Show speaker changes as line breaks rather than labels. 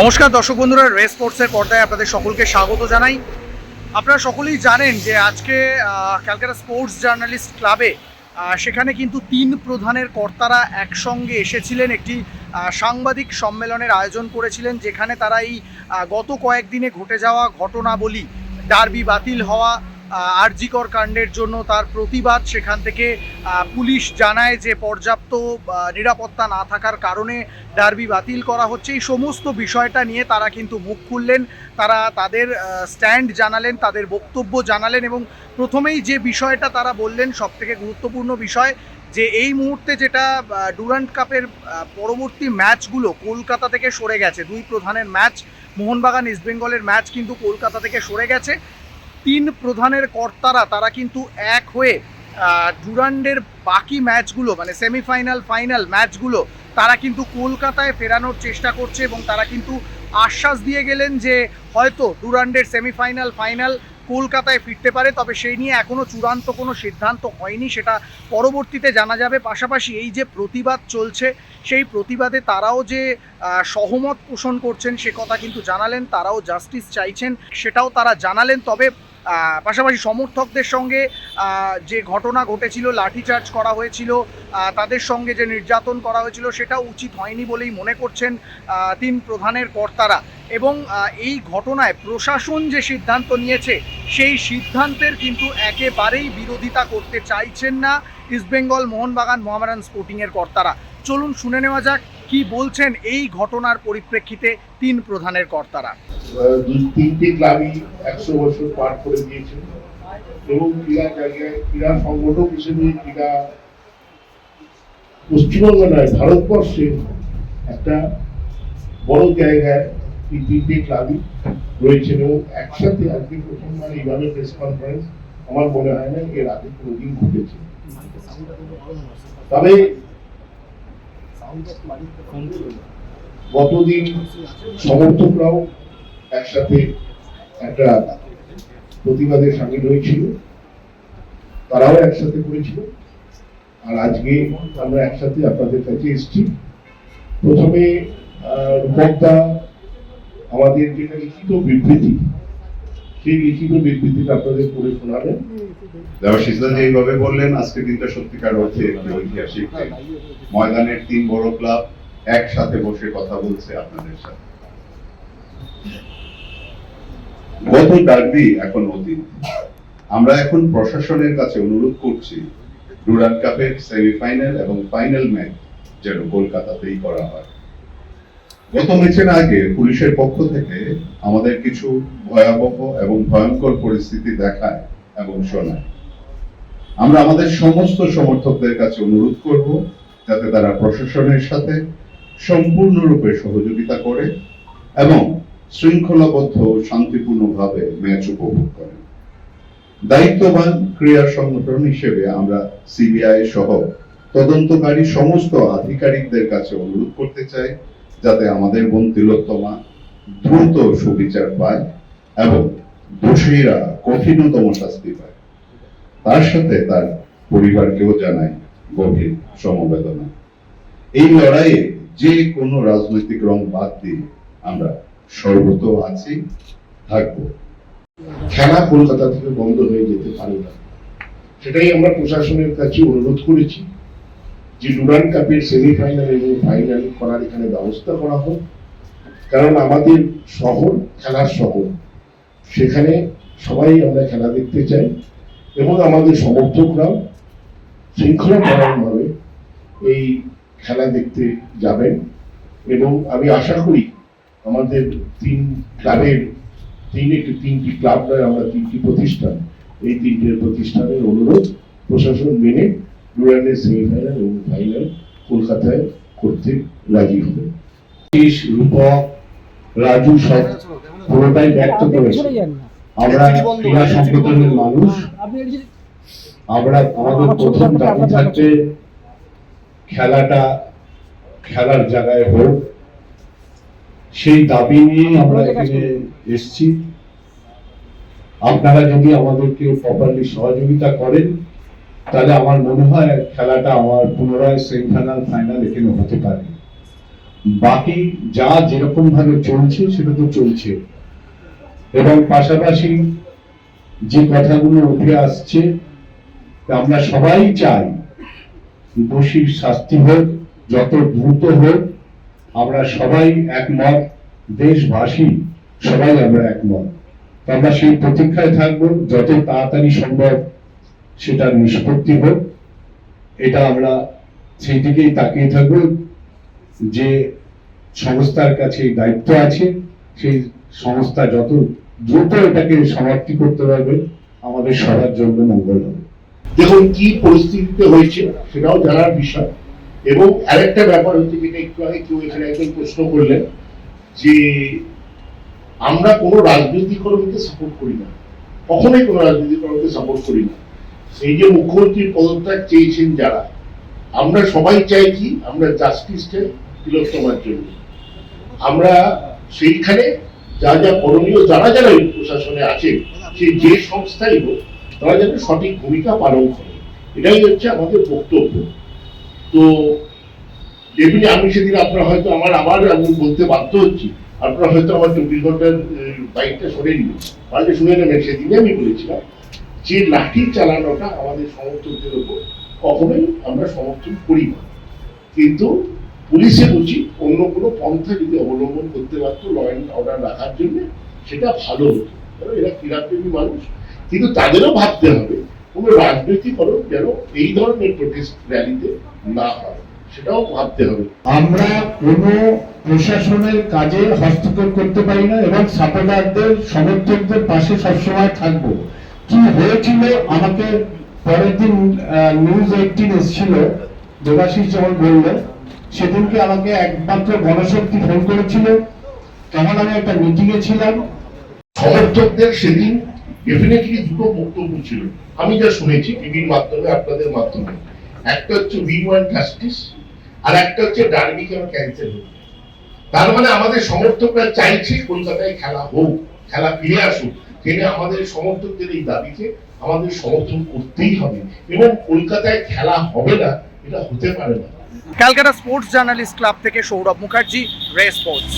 নমস্কার দর্শক বন্ধুরা রেস স্পোর্টসের পর্দায় আপনাদের সকলকে স্বাগত জানাই। আপনারা সকলেই জানেন যে আজকে ক্যালকাটা স্পোর্টস জার্নালিস্ট ক্লাবে সেখানে কিন্তু তিন প্রধানের কর্তারা একসঙ্গে এসেছিলেন, একটি সাংবাদিক সম্মেলনের আয়োজন করেছিলেন, যেখানে তারা এই গত কয়েকদিনে ঘটে যাওয়া ঘটনাবলী ডার্বি বাতিল হওয়া আরজিকর কাণ্ডের জন্য তার প্রতিবাদ। সেখান থেকে পুলিশ জানায় যে পর্যাপ্ত নিরাপত্তা না থাকার কারণে ডার্বি বাতিল করা হচ্ছে। এই সমস্ত বিষয়টা নিয়ে তারা কিন্তু মুখ খুললেন। তারা তাদের স্ট্যান্ড জানালেন, তাদের বক্তব্য জানালেন এবং প্রথমেই যে বিষয়টা তারা বললেন সব থেকে গুরুত্বপূর্ণ বিষয়, যে এই মুহূর্তে যেটা ডুরান্ট কাপের পরবর্তী ম্যাচগুলো কলকাতা থেকে সরে গেছে। দুই প্রধানের ম্যাচ, মোহনবাগান, ইস্টবেঙ্গলের ম্যাচ কিন্তু কলকাতা থেকে সরে গেছে। তিন প্রধানের কর্তারা, তারা কিন্তু এক হয়ে ডুরান্ডের বাকি ম্যাচগুলো মানে সেমিফাইনাল, ফাইনাল ম্যাচগুলো, তারা কিন্তু কলকাতায় ফেরানোর চেষ্টা করছে এবং তারা কিন্তু আশ্বাস দিয়ে গেলেন যে হয়তো ডুরান্ডের সেমিফাইনাল, ফাইনাল কলকাতায় ফিরতে পারে, তবে সেই নিয়ে এখনও চূড়ান্ত কোনো সিদ্ধান্ত হয়নি, সেটা পরবর্তীতে জানা যাবে। পাশাপাশি এই যে প্রতিবাদ চলছে, সেই প্রতিবাদে তারাও যে সহমত পোষণ করছেন সে কথা কিন্তু জানালেন, তারাও জাস্টিস চাইছেন, সেটাও তারা জানালেন, তবে পাশাপাশি সমর্থকদের সঙ্গে যে ঘটনা ঘটেছিল, লাঠিচার্জ করা হয়েছিল তাদের সঙ্গে যে নির্যাতন করা হয়েছিল সেটা উচিত হয়নি বলেই মনে করছেন তিন প্রধানের কর্তারা। এবং এই ঘটনায় প্রশাসন যে সিদ্ধান্ত নিয়েছে, সেই সিদ্ধান্তের কিন্তু একেবারেই বিরোধিতা করতে চাইছেন না ইস্টবেঙ্গল মোহনবাগান মোহামেডান স্পোর্টিংয়ের কর্তারা। চলুন শুনে নেওয়া যাক, কি বলছেন এই ঘটনার পরিপ্রেক্ষিতে তিন প্রধানের কর্তারা।
দুই তিনটি ক্লাবই একশো বছর পার করে দিয়েছে এবং ক্রীড়া জায়গায়, ক্রীড়া সংগঠক হিসেবে ক্রীড়া পশ্চিমবঙ্গ নয়, ভারতবর্ষে একটা বড় জায়গায় এই ক্লাবই রয়েছে এবং একসাথে আজকে প্রথমবার এইভাবে প্রেস কনফারেন্স আমার মনে হয় না এর আগে কোনোদিন ঘটেছে। তবে গতদিন সমর্থকরাও একসাথে একটা প্রতিবাদে সামিল হয়েছিল। তারাও একসাথে করেছিল। আর আজকে আমরা একসাথে আপনাদের কাছে এসেছি। প্রথমে রূপকদা আমাদের যেটা লিখিত বিবৃতি, সেই লিখিত বিবৃতিটা আপনাদের করে শোনাবেন।
দেবাশিসদা যে এইভাবে বললেন আজকে দিনটা সত্যিকার অর্থে একটি ঐতিহাসিক ময়দানের তিন বড় ক্লাব একসাথে বসে কথা বলছে আপনাদের সাথে। গত ডার্বি এখন অতীত। আমরা এখন প্রশাসনের কাছে অনুরোধ করছি, ডুরান্ড কাপের সেমিফাইনাল এবং ফাইনাল ম্যাচ যেন কলকাতাতেই করা হয়। গত ম্যাচের আগে পুলিশের পক্ষ থেকে আমাদের কিছু ভয়াবহ এবং ভয়ঙ্কর পরিস্থিতি দেখায় এবং শোনায়। আমরা আমাদের সমস্ত সমর্থকদের কাছে অনুরোধ করব, যাতে তারা প্রশাসনের সাথে সম্পূর্ণরূপে সহযোগিতা করে এবং শৃঙ্খলাবদ্ধ শান্তিপূর্ণভাবে ম্যাচ উপভোগ করেন। দায়িত্ববান ক্রীড়া সংগঠন হিসেবে আমরা সিবিআই সহ তদন্তকারী সমস্ত আধিকারিকদের কাছে অনুরোধ করতে চাই যাতে আমাদের বোন তিলোত্তমা দ্রুত সুবিচার পায় এবং দোষীরা কঠিনতম শাস্তি পায়। তার সাথে তার পরিবারকেও জানাই গভীর সমবেদনা। এই লড়াইয়ে যে কোনো রাজনৈতিক রং বাদ দিয়ে আমরা সর্বত আছি, থাকব।
খেলা কলকাতা থেকে বন্ধ হয়ে যেতে পারে না। সেটাই আমরা প্রশাসনের কাছে অনুরোধ করেছি যে ডুরান্ড কাপের সেমিফাইনাল এবং ফাইনাল করার এখানে ব্যবস্থা করা হোক। কারণ আমাদের শহর খেলার শহর। সেখানে সবাই আমরা খেলা দেখতে চাই এবং আমাদের সমর্থকরাও শৃঙ্খলাপরায়ণভাবে এই খেলা দেখতে যাবেন। এবং আমি আশা করি আমাদের তিন ক্লাবের তিনটি তিনটি ক্লাব নয় আমরা তিনটি প্রতিষ্ঠান। এই তিনটে প্রতিষ্ঠানের অনুরোধ প্রশাসন মেনে ডুরান্ডের সেমিফাইনাল এবং ফাইনাল কলকাতায় করতে রাজি হবে। রূপক রাজু সব পুরোটাই ব্যক্ত করেছে। আমরা ক্রীড়া সংগঠনের মানুষ। আমরা আমাদের প্রথম দাবি থাকছে খেলাটা খেলার জায়গায় হোক সেই দাবি নিয়ে আমরা এখানে এসেছি। আপনারা যদি আমাদেরকে প্রপারলি সহযোগিতা করেন তাহলে আমার মনে হয় খেলাটা আমার পুনরায় সেমিফাইনাল ফাইনাল এখানে হতে পারে।
বাকি যা যেরকম ভাবে চলছে সেটা তো চলছে। এবং পাশাপাশি যে কথাগুলো উঠে আসছে আমরা সবাই চাই দোষীর শাস্তি হোক যত দ্রুত হোক আমরা সবাই একমত দেশবাসী, সবাই আমরা একমত। আমরা সেই প্রতীক্ষায় থাকব, যত তাড়াতাড়ি সম্ভব সেটার নিষ্পত্তি হোক। এটা আমরা সেই দিকেই তাকিয়ে থাকব যে সংস্থার কাছে দায়িত্ব আছে। সেই সংস্থা যত দ্রুত এটাকে সমাপ্তি করতে পারবে, আমাদের সবার জন্য মঙ্গল হবে।
দেখুন, কি পরিস্থিতিতে হয়েছে সেটাও জানার বিষয়। এবং আরেকটা ব্যাপার হচ্ছে যেটা একটু আগে কেউ এখানে একজন প্রশ্ন করলেন যে আমরা কোনো রাজনৈতিক কর্মীকে সাপোর্ট করি না। কখনোই কোনো রাজনৈতিক কর্মীকে সাপোর্ট করি না। এই যে মুখ্যমন্ত্রীর পদত্যাগ চেয়েছেন যারা, আমরা সবাই চাই কি আমরা জাস্টিসটা তিলোত্তমার জন্য। আমরা সেইখানে যা যা করণীয়, যারা যারা এই প্রশাসনে আছে সে যে সংস্থাই হোক, তারা যেন সঠিক ভূমিকা পালন করে। এটাই হচ্ছে আমাদের বক্তব্য। তো যেমনি আমি সেদিন আপনারা হয়তো আমার আবার আমি বলতে বাধ্য হচ্ছি। আপনারা হয়তো আমার চব্বিশ ঘণ্টার বাইকটা সরে নিন বাইকটা শুনে নেবেন সেদিনে আমি বলেছিলাম যে লাঠি চালানোটা আমাদের সমর্থকদের ওপর কখনোই আমরা সমর্থন করি না। কিন্তু পুলিশের উচিত অন্য কোনো পন্থা যদি অবলম্বন করতে পারতো ল অ্যান্ড অর্ডার রাখার জন্য, সেটা ভালো হতো। কারণ এরা ক্রীড়াপ্রেমী মানুষ। কিন্তু তাদেরও ভাবতে হবে, কোনো রাজনৈতিকরণ যেন এই ধরনের প্রোটেস্ট র্যালিতে না হয়। সেটাও ভাবতে হবে।
আমরা কোনো প্রশাসনের কাজে হস্তক্ষেপ করতে পারি না এবং সাপোর্টারদের সমর্থকদের পাশে সবসময় থাকব। কি হয়েছিল? আমাকে পরের দিন নিউজ এইটিন এসেছিল দেবাশিস যখন বলল সেদিনকে আমাকে একমাত্র গণশক্তি ফোন করেছিল। তখন আমি একটা মিটিংয়ে ছিলাম।
সমর্থকদের সেদিন ডেফিনেটলি দুটো বক্তব্য ছিল। আমি যা শুনেছি টিভির মাধ্যমে আপনাদের মাধ্যমে। একটা হচ্ছে আর একটা হচ্ছে ডার্বি ক্যান্সেল হোক তার মানে আমাদের সমর্থকরা চাইছে কলকাতায় খেলা হোক, খেলা ফিরে আসুক সেটা আমাদের সমর্থকদের এই দাবিকে আমাদের সমর্থন করতেই হবে। এবং কলকাতায় খেলা হবে না, এটা হতে পারে না।
ক্যালকাটা স্পোর্টস জার্নালিস্ট ক্লাব থেকে সৌরভ মুখার্জি রে স্পোর্টস।